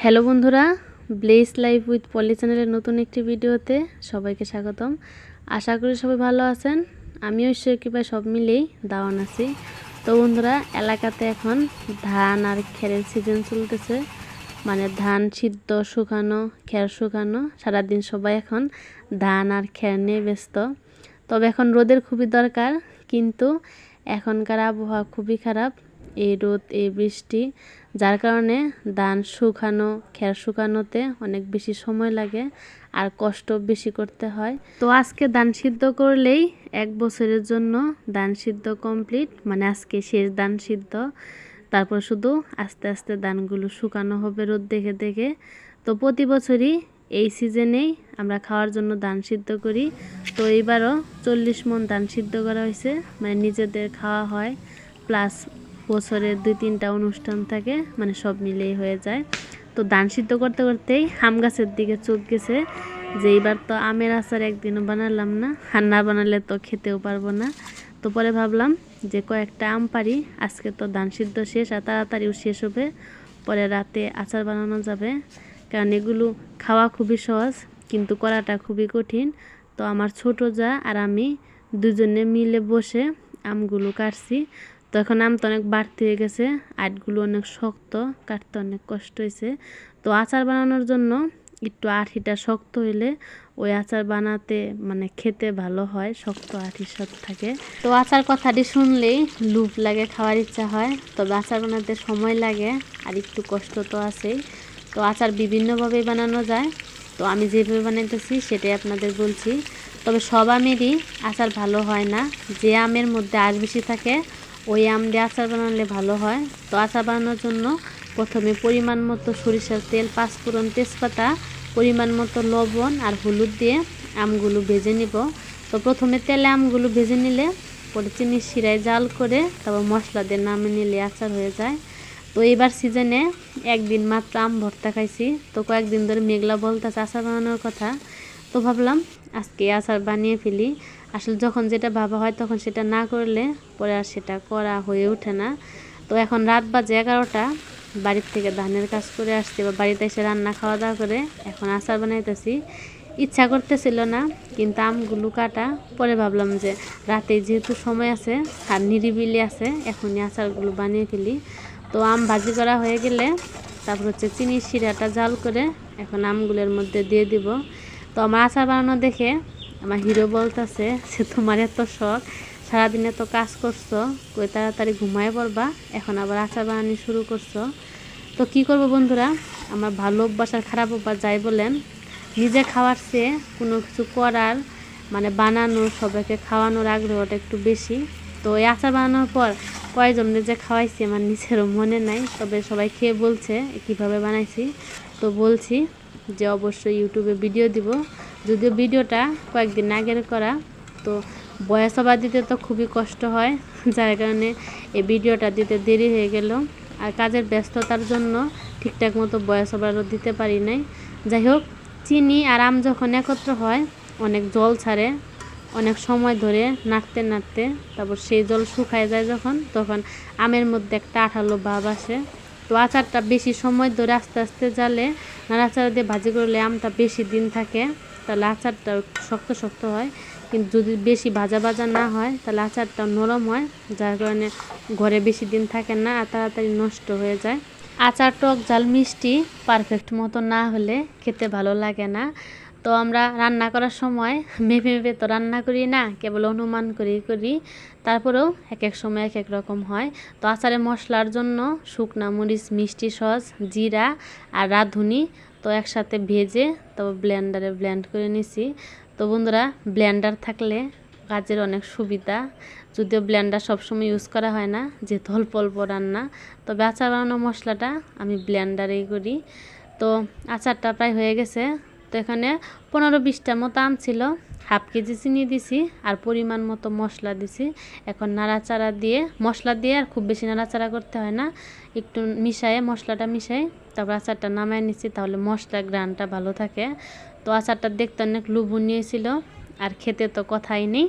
Hello বন্ধুরা bless life with পলি চ্যানেলের নতুন একটি ভিডিওতে সবাইকে স্বাগতম। আশা করি সবাই ভালো আছেন। আমিও ঈশ্বর কৃপায় সব মিলেই দাওয়ান আছি। তো বন্ধুরা, এলাকাতে এখন ধান আর খেরের সিজন চলতেছে। মানে ধান সিদ্ধ, শুকানো, খের শুকানো, সারাদিন সবাই এখন ধান আর খের নিয়ে ব্যস্ত। তবে এখন রোদের খুবই দরকার, কিন্তু এখনকার আবহাওয়া খুবই খারাপ। এই রোদ, এই বৃষ্টি যার কারণে ধান শুকানো, খের শুকানোতে অনেক বেশি সময় লাগে আর কষ্ট বেশি করতে হয়। তো আজকে ধান সিদ্ধ করলেই এক বছরের জন্য ধান সিদ্ধ কমপ্লিট মানে আজকে শেষ ধান সিদ্ধ। তারপর শুধু আস্তে আস্তে ধানগুলো শুকানো হবে রোদ দেখে দেখে। তো প্রতি বছরই এই সিজনেই আমরা খাওয়ার জন্য ধান সিদ্ধ করি। তো এইবারও চল্লিশ মন ধান সিদ্ধ করা হয়েছে মানে নিজেদের খাওয়া হয়, প্লাস বছরে দুই তিনটা অনুষ্ঠান থাকে মানে সব মিলেই হয়ে যায়। তো ধান সিদ্ধ করতে করতেই আম গাছের দিকে চোখ গেছে যে এইবার তো আমের আচার একদিনও বানালাম না, আর না বানালে তো খেতেও পারব না। তো পরে ভাবলাম যে কয়েকটা আম পারি, আজকে তো ধান সিদ্ধ শেষ আর তাড়াতাড়িও শেষ হবে, পরে রাতে আচার বানানো যাবে। কারণ এগুলো খাওয়া খুবই সহজ, কিন্তু করাটা খুবই কঠিন। তো আমার ছোট যা আর আমি দুজনে মিলে বসে আমগুলো কাটছি। তো এখন আম তো অনেক বাড়তি হয়ে গেছে, আটগুলো অনেক শক্ত, কাটতে অনেক কষ্ট হয়েছে। তো আচার বানানোর জন্য একটু আঠিটা শক্ত হইলে ওই আচার বানাতে মানে খেতে ভালো হয়, শক্ত আঠির সাথে থাকে। তো আচার কথাটি শুনলেই লুপ লাগে, খাওয়ার ইচ্ছা হয়। তবে আচার বানাতে সময় লাগে আর একটু কষ্ট তো আছেই। তো আচার বিভিন্নভাবে বানানো যায়। তো আমি যেভাবে বানাইতেছি সেটাই আপনাদের বলছি। তবে সব আমেরই আচার ভালো হয় না। যে আমের মধ্যে আঁশ বেশি থাকে ওই আম দিয়ে আচার বানালে ভালো হয়। তো আচার বানানোর জন্য প্রথমে পরিমাণ মতো সরিষার তেল, পাঁচফোড়ন তেজপাতা, পরিমাণ মতো লবণ আর হলুদ দিয়ে আমগুলো ভেজে নিব। তো প্রথমে তেলে আমগুলো ভেজে নিলে পরে চিনির শিরায় জাল করে তারপর মশলা দিয়ে নামে নিলে আচার হয়ে যায়। তো এবার সিজনে একদিন মাত্র আম ভর্তা খাইছি। তো কয়েকদিন ধরে মেঘলা বলতেছে আচার বানানোর কথা। তো ভাবলাম আজকে আচার বানিয়ে ফেলি। আসলে যখন যেটা ভাবা হয় তখন সেটা না করলে পরে আর সেটা করা হয়ে ওঠে না। তো এখন রাত বাজে এগারোটা, বাড়ির থেকে ধানের কাজ করে আসছি বা বাড়িতে এসে রান্না খাওয়া দাওয়া করে এখন আচার বানাইতেছি। ইচ্ছা করতেছিল না, কিন্তু আমগুলো কাটা, পরে ভাবলাম যে রাতে যেহেতু সময় আছে আর নিরিবিলি আছে, এখনই আচারগুলো বানিয়ে ফেলি। তো আম ভাজি করা হয়ে গেলে তারপর হচ্ছে চিনির শিরাটা জাল করে এখন আমগুলোর মধ্যে দিয়ে দিব। তো আমার আচার বানানো দেখে আমার হিরো বলতেছে, সে তোমার এত শখ, সারাদিন এত কাজ করছ, কই তাড়াতাড়ি ঘুমায় পড়বা, এখন আবার আচার বানানি শুরু করছ। তো কি করব বন্ধুরা? আমার ভালো অভ্যাস আর খারাপ অভ্যাস যাই বলেন, নিজে খাওয়ার চেয়ে কোনো কিছু করার মানে বানানোর সবাইকে খাওয়ানোর আগ্রহটা একটু বেশি। তো এই আচার বানানোর পর কয়জনকে যে খাওয়াইছি আমার নিজেরও মনে নাই, তবে সবাই খেয়ে বলছে, কীভাবে বানাইছি? তো বলছি যে অবশ্যই ইউটিউবে ভিডিও দিব। যদিও ভিডিওটা কয়েকদিন আগের করা, তো বয়স আবার দিতে তো খুবই কষ্ট হয়, যার কারণে এই ভিডিওটা দিতে দেরি হয়ে গেল। আর কাজের ব্যস্ততার জন্য ঠিকঠাক মতো বয়স আবারও দিতে পারি নাই। যাই হোক, চিনি আর আম যখন একত্র হয়, অনেক জল ছাড়ে, অনেক সময় ধরে নাড়তে নাড়তে তারপর সেই জল শুকায় যায় যখন, তখন আমের মধ্যে একটা আঠালো ভাব আসে। তো আচারটা বেশি সময় ধরে আস্তে আস্তে জালে নাড়াচাড়া দিয়ে ভাজি করলে আমটা বেশি দিন থাকে। তাহলে আচারটা শক্ত শক্ত হয়। কিন্তু যদি বেশি ভাজা ভাজা না হয় তাহলে আচারটা নরম হয়, যার কারণে ঘরে বেশি দিন থাকে না আর তাড়াতাড়ি নষ্ট হয়ে যায়। আচার টক জাল মিষ্টি পারফেক্ট মতো না হলে খেতে ভালো লাগে না। তো আমরা রান্না করার সময় মেপে মেপে তো রান্না করি না, কেবল অনুমান করি করি, তারপরেও এক এক সময় এক এক রকম হয়। তো আচারে মশলার জন্য শুকনা মরিচ, মিষ্টি সস, জিরা আর রাঁধুনি তো একসাথে ভেজে তারপর ব্লেন্ডারে ব্ল্যান্ড করে নিছি। তো বন্ধুরা ব্ল্যান্ডার থাকলে কাজের অনেক সুবিধা। যদিও ব্লেন্ডার সবসময় ইউজ করা হয় না, যেহেতু অল্প অল্প রান্না। তবে আচার বানানো মশলাটা আমি ব্ল্যান্ডারেই করি। তো আচারটা প্রায় হয়ে গেছে। তো এখানে পনেরো বিশটার মতো আম ছিল। হাফ কেজি চিনি দিছি আর পরিমাণ মতো মশলা দিছি। এখন নাড়াচাড়া দিয়ে, মশলা দিয়ে আর খুব বেশি নাড়াচাড়া করতে হয় না। একটু মিশায়ে, মশলাটা মিশাই তারপর আচারটা নামায় নিচ্ছি তাহলে মশলা গ্রানটা ভালো থাকে। তো আচারটা দেখতে অনেক লোভনীয় ছিল আর খেতে তো কথাই নেই।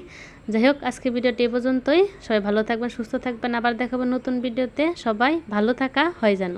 যাই হোক, আজকে ভিডিওটি এ পর্যন্তই। সবাই ভালো থাকবেন, সুস্থ থাকবেন। আবার দেখাবো নতুন ভিডিওতে। সবাই ভালো থাকা, হয় যেন।